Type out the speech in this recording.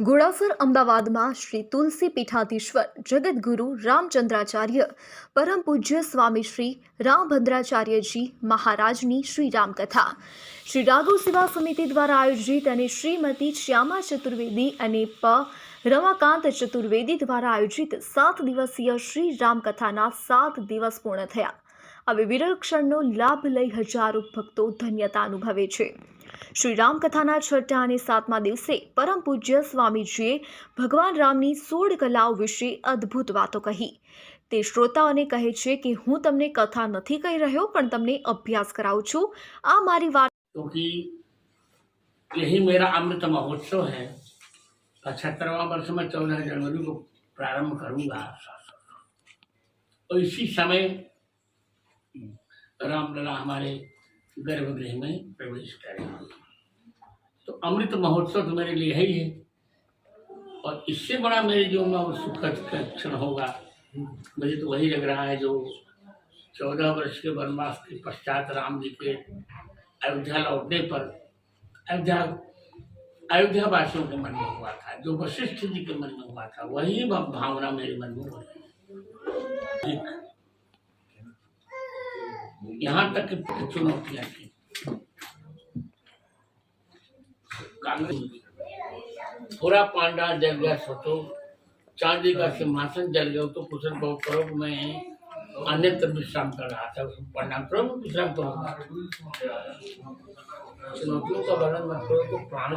ઘોડાસર અમદાવાદમાં શ્રી તુલસી પીઠાધીશ્વર, જગદગુરુ રામચંદ્રાચાર્ય, પરમ પૂજ્ય સ્વામી શ્રી રામભદ્રાચાર્યજી મહારાજની શ્રી રામકથા શ્રી રાઘવ સેવા સમિતિ દ્વારા આયોજિત અને શ્રીમતી શ્યામા ચતુર્વેદી અને પ. રમાકાંત ચતુર્વેદી દ્વારા આયોજિત સાત દિવસીય શ્રી રામકથાના સાત દિવસ પૂર્ણ થયા. હવે વિરલ ક્ષણનો લાભ લઈ હજારો ભક્તો ધન્યતા અનુભવે છે. શ્રી રામકથાના છઠ્ઠા અને સાતમા દિવસે પરમ પૂજ્ય સ્વામીજીએ ભગવાન રામની સોળ કલાઓ વિશે અદ્ભુત વાતો કહી તે શ્રોતાઓને કહે છે કે હું તમને કથા નથી કહી રહ્યો પણ તમને અભ્યાસ કરાવું છું આ મારી વાત क्योंकि यही मेरा अमृत महोत्सव है पचहत्तरवा वर्ष में चौदह जनवरी को प्रारंभ करूंगा और इसी समय रामलला हमारे गर्भगृह में प्रवेश करेंगे। तो अमृत महोत्सव तो मेरे लिए है ही है। और इससे बड़ा मेरे जीवन में सुखद क्षण होगा, मुझे तो वही लग रहा है जो चौदह वर्ष के वनवास के पश्चात राम जी के अयोध्या लौटने पर अयोध्या अयोध्या वासियों के मन में हुआ था, जो वशिष्ठ जी के मन में हुआ था, वही भावना मेरे मन में हो रही है। यहाँ तक कि चुनौतियाँ थी कांग्रेस पूरा पांडा जल गया, सोचो। चांदी का सिंहासन जल गया तो कुछ बहुत करो मैं अन्यत्र विश्राम कर रहा था, उसमें प्रणाम करो मैं विश्राम करूँगा चुनौतियों का वर्णन मत करो तो प्राण